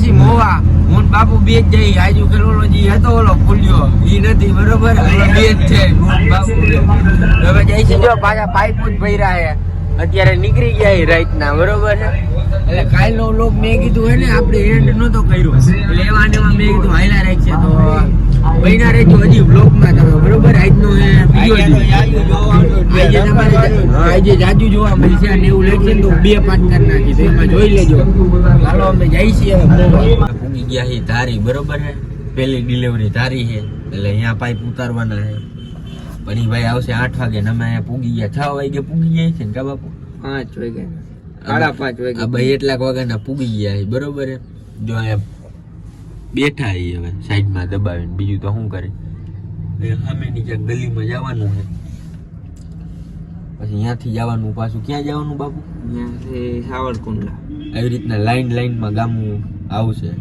છીએ મોવા. હું બાપુ બે જ જઈ આજુ કેલોલોજી હતો ઓલો ફૂલ્યો. ઈ નથી, બરોબર? બે જ છે. હું બાપુ. હવે જાય છે જો પાછા પાઇપ જ ભર્યા છે. અત્યારે નીકળી ગયા રાઈટ ના બરોબર છે? એટલે કાલનો લોક મેં કીધું હોય ને આપણે એન્ડ નતો કર્યો. એટલે એવા મેં કીધું હાયલા રાખશે તો બન્યા રહેજો હજી બ્લોકમાં તમે બરોબર? આજનો હે બીજો આજે તમારે આજે જાજુ જોવા મળશે અને એવું લાગશે તો બે પાંચ કરી નાખી તો એમાં જોઈ લેજો. હાલો અમે જઈ છીએ હવે ગયા છીએ ધારી બરોબર હે? પહેલી ડિલિવરી ધારી છે એટલે અહીંયા પાઇપ ઉતારવાના છે પણ ભાઈ આવશે આઠ વાગે ને અમે અહીંયા પૂગી ગયા. છ વાગે પૂગી ગયા છે ને કા બાપુ? પાંચ વાગે સાડા પાંચ વાગે. આ ભાઈ એટલાક વાગ્યાના પૂગી ગયા બરોબર જો અહીંયા બેઠા છે હવે સાઈડમાં દબાવીને. બીજું તો શું કરે? એ સામેની ક્યાંક ગલીમાં જવાનું છે. પછી ત્યાંથી જવાનું પાછું ક્યાં જવાનું બાપુ? ત્યાંથી સાવરકુંડલા. આવી રીતના લાઈન લાઈનમાં ગામું આવશે.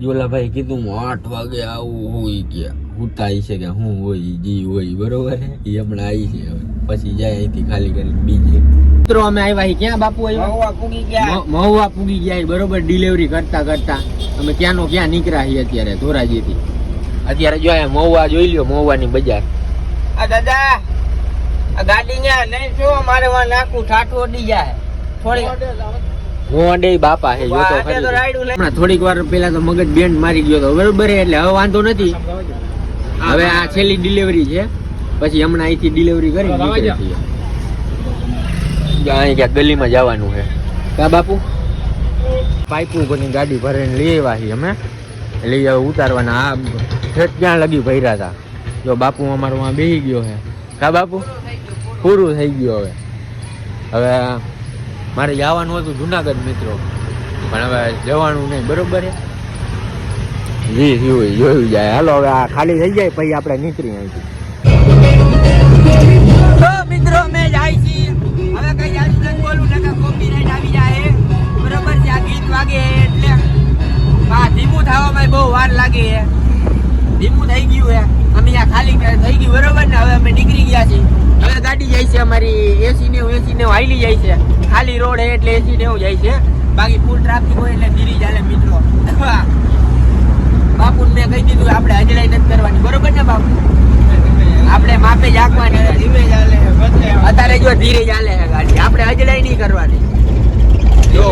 જોલા ભાઈ કીધું આઠ વાગે આવું હોય કે હુતા છે કે હું હોય જી હોય બરોબર એ હમણાં આવી છે હવે. પછી જાય અહીંથી ખાલી કરીને બીજે. મિત્રો અમે આવ્યા ક્યાં બાપુ આવ્યા મહુવા પૂગી ગયા. મહુવા પૂગી ગયા બરોબર ડિલિવરી કરતા કરતા. અમે ક્યાંનો ક્યાં નીકળ્યા છીએ અત્યારે ધોરાજીથી. અત્યારે જો મહુવા જોઈ લ્યો મહુવાની બજાર. આ દાદા આ ગાડી ન્યા લઈને શું મારે વાં નાખું. ઠાઠું અડી જાય. થોડી બાપા તો થોડીક વાર પેલા તો મગજ બેન્ડ મારી ગયો તો બરોબર એટલે હવે વાંધો નથી. હવે આ છેલ્લી ડિલિવરી છે. પછી હમણાં અહીંથી ડિલિવરી કરી. જો. અહીં ક્યાં ગલીમાં જવાનું છે. કા બાપુ? પાઇપુ કોની ગાડી ભરીને લઈ આવ્યા છીએ અમે. લઈ આવે ઉતારવાના. આ ઠેઠ ક્યાં લગી ભર્યા હતા જો બાપુ અમારો માં બેસી ગયો છે. કા બાપુ? પૂરું થઈ ગયું હવે. હવે મારે જવાનું હતું જુનાગઢ મિત્રો. પણ હવે જવાનું નહીં. બરોબર છે? જી જોયું જોયું જાય. હાલો હવે આ ખાલી થઈ જાય પછી આપણે નીકળી અહીંથી. થવામાં બહુ વાર લાગે છે. ધીમું થઈ ગયું છે. અમે આ ખાલી થઈ ગયું બરોબર ને? હવે અમે નીકળી ગયા છીએ. હવે ગાડી જાય છે અમારી એસી ને એસી ને હાલી જાય છે. ખાલી રોડ હે એટલે એસી ને જાય છે. બાકી ફૂલ ટ્રાફિક હોય એટલે ધીરી ચાલે મિત્રો. બાપુ મેં કહી દીધું આપણે અજડાઈ નથી કરવાની. બરોબર ને બાપુ? આપણે માપે જ આંકવાની ધીમે ચાલે અત્યારે જો ધીરે ચાલે છે ગાડી. આપણે અજડાઈ નહીં કરવાની. જો.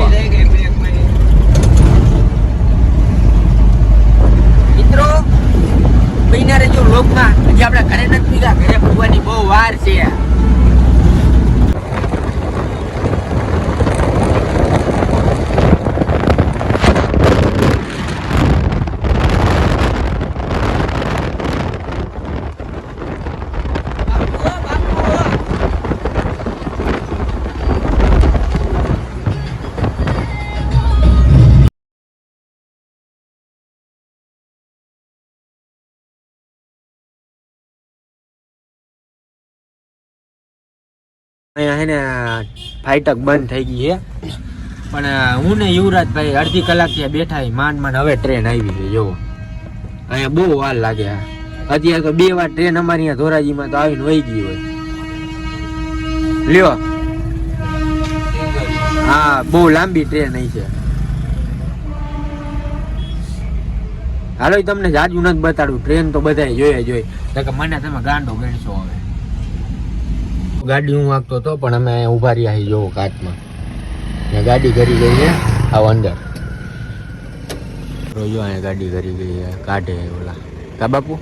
અહીંયા હે ને ફાઈટક બંધ થઈ ગઈ છે. પણ હું ને યુવરાજભાઈ અડધી કલાક ત્યાં બેઠા. માંડ માંડ હવે ટ્રેન આવી છે જોવો અહીંયા બહુ વાર લાગે અત્યારે તો બે વાર ટ્રેન અમારી અહીંયા ધોરાજીમાં તો આવીને વહી ગઈ હોય. લ્યો. હા, બહુ લાંબી ટ્રેન અહીં છે. હાલો તમને જાજુ નથી બતાડું. ટ્રેન તો બધાય જોઈએ જોઈ કે મને તમે ગાંડો ગણશો હવે. ગાડી હું વાગતો હતો, પણ અમે ઊભા રહ્યા છીએ જોવો કાચમાં. ને ગાડી કરી ગઈ છે, આવો અંદર. રોજો અહીંયા ગાડી કરી ગઈ છે, કાઢે ઓલા. કા બાપુ?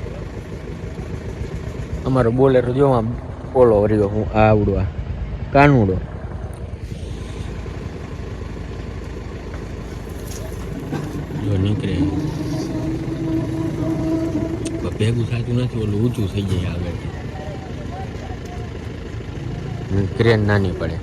અમારો બોલેરો જો આમ ઓલો રહ્યો, હું આવડો આ કાનુડો. જો નીકળે. ભેગું થતું નથી, ઓલું ઊંચું થઈ જાય આગળ ક્રેન નાની પડે.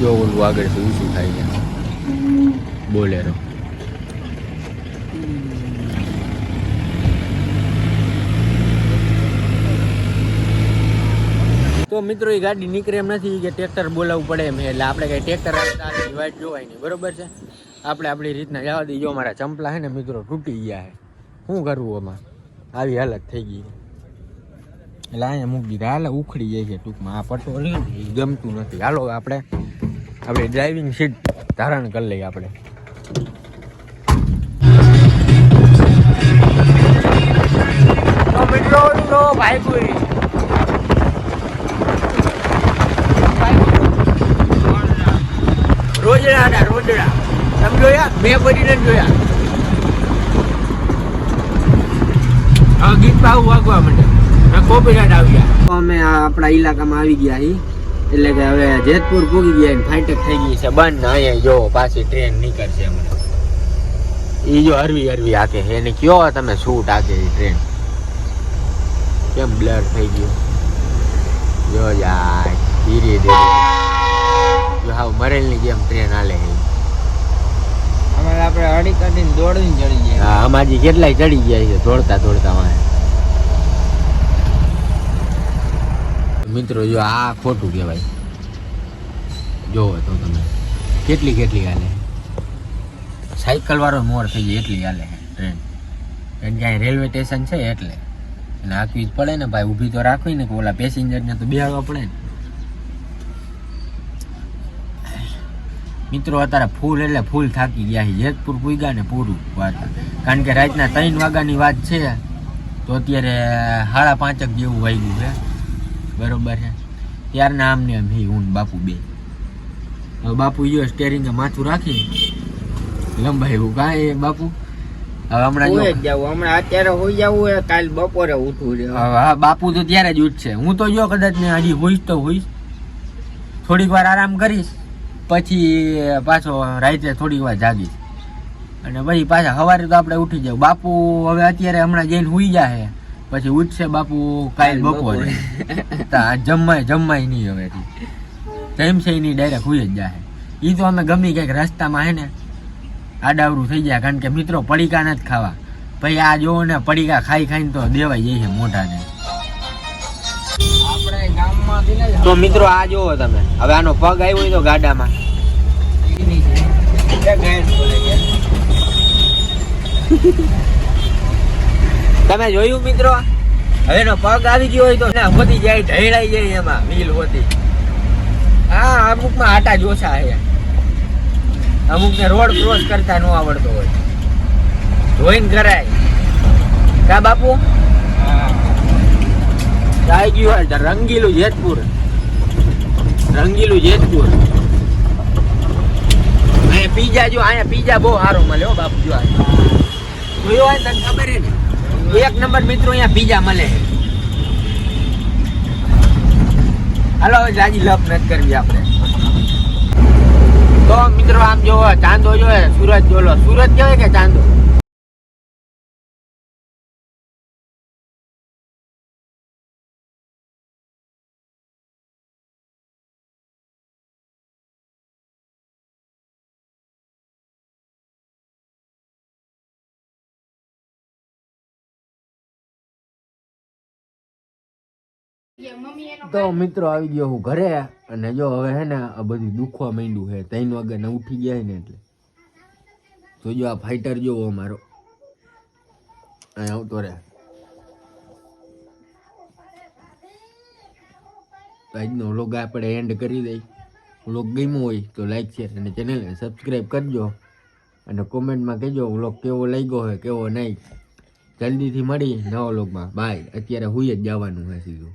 જો ઓલું આગળથી શું થાય છે બોલેરો. તો મિત્રો એ ગાડી નીકળે એમ નથી કે ટ્રેક્ટર બોલાવવું પડે એમ એટલે આપણે કઈ ટ્રેક્ટર વાઇટ જોવાય નહીં. બરોબર છે? આપણે આપણી રીતના જવા દઈએ. જો મારા ચંપલા છે ને મિત્રો તૂટી ગયા છે. શું કરવું એમાં આવી હાલત થઈ ગઈ એટલે અહીંયા મૂકી દીધા હાલ ઉખડી જાય છે ટૂંકમાં. આ પટો ગમતું નથી. હાલો, આપણે આપણે ડ્રાઇવિંગ સીટ ધારણ કરી લઈએ આપણે. રોજડા હતા રોજડા તમે જોયા મેં કોઈ નથી જોયા હવે ગીત ભાવ વાગવા માંડે કોપીરાઇટ આવ્યા અમે આ આપણા ઇલાકામાં આવી ગયા હી એટલે કે હવે જેતપુર પૂગી ગયા ફાઈટક થઈ ગઈ છે બંધ ને અહીંયા જો પાછી ટ્રેન નીકળશે હમણાં એ જો હરવી હરવી હાકે છે એને કયો તમે શૂટ હાકે એ ટ્રેન કેમ બ્લર થઈ ગયું જો યાર ધીરે ધીરે જો હાવ મરેલની જેમ ટ્રેન હાલે છે અમારે આપણે અડી કાઢીને દોડીને ચડી જાય હા અમાજી કેટલાય ચડી ગયા છે, દોડતા દોડતા વાય મિત્રો, જો આ ખોટું કહેવાય. જોવો તો તમે. કેટલી કેટલી હાલે? સાયકલ વાળો મોર થઈ જાય એટલી હાલે ટ્રેન કારણ કે રેલવે સ્ટેશન છે એટલે. અને હાંકવી જ પડે ને, ભાઈ, ઊભી તો રાખવી ને, કે ઓલા પેસેન્જરને તો બેહાડવા પડે ને. મિત્રો અત્યારે ફૂલ એટલે ફૂલ થાકી ગયા છે. જેતપુર પૂગ્યા ને પૂરું વાત. કારણ કે રાતના ત્રણ વાગ્યાની વાત છે તો અત્યારે સાડા પાંચક જેવું વાગ્યું છે. બરોબર છે. ત્યારના આમને એમ હે હું બાપુ બે. હવે બાપુ જો સ્ટેરિંગે માથું રાખી. હું કાંઈ બાપુ? હવે હમણાં જાવું હમણાં અત્યારે હોઈ જવું કાલ બપોરે ઉઠવું છે. હા બાપુ તો ત્યારે જ ઉઠશે. હું તો જો કદાચ ને હજી હોઈશ તો હોઈશ. થોડીક વાર આરામ કરીશ. પછી પાછો રાતે થોડીક વાર જાગી. અને પછી પાછા સવારે તો આપણે ઉઠી જાય બાપુ હવે અત્યારે હમણાં જઈને સુઈ જાય પછી ઉઠશે બાપુ કાલ બપોરે. જમવાય જમવાય નહીં હવેથી જમશે નહીં ડાયરેક્ટ હુઈ જ જાય એ તો અમે ગમી કંઈક રસ્તામાં હે ને આડાવડું થઈ જાય કારણ કે મિત્રો પડીકા નથી ખાવા. પછી આ જોવો ને પડીકા ખાઈ ખાઈને તો દેવાઈ જાય છે મોઢાને. તો મિત્રો આ જોવો તમે. હવે આનો પગ આવ્યો હોય તો ગાડામાં. તમે જોયું મિત્રો? હવે એનો પગ આવી ગયો હોય તો હોતી જાય ઢળાઈ જાય એમાં વ્હીલ હોતી હા અમુકમાં આટા જોશા છે. અમુકને રોડ ક્રોસ કરતા ન આવડતો હોય. જોઈન કરાય. કા બાપુ? આવી ગયું તો રંગીલું જેતપુર. રંગીલું જેતપુર. અહીંયા પીઝા જો, અહીંયા પીઝા બહુ સારો મળે હો બાપુ, જો જોયો હોય તને ખબર હે ને? એક નંબર મિત્રો અહીંયા પીઝા મળે હાલો, હવે જાજી લપ નથી કરવી આપણે. તો મિત્રો આમ જો ચાંદો જોયે સુરત જોલો સુરત કહેવાય કે ચાંદો? તો મિત્રો આવી ગયો હું ઘરે અને જો હવે હે ને આ બધું દુખવા માંડ્યું છે ત્રણ વાગ્યાના ઉઠી ગયા ને એટલે. તો જો આ ફાઈટર જોવો અમારો. અહીં આવતો તો આજનો વ્લોગ આપણે એન્ડ કરી દઈ વ્લોગ ગમ્યો હોય તો લાઈક શેર અને ચેનલને સબસ્ક્રાઈબ કરજો. અને કોમેન્ટમાં કહેજો વ્લોગ કેવો લાગ્યો હોય કેવો નહીં. જલ્દીથી મળી નવા વ્લોગમાં બાય અત્યારે હુઈ જ જવાનું હોય સીધું.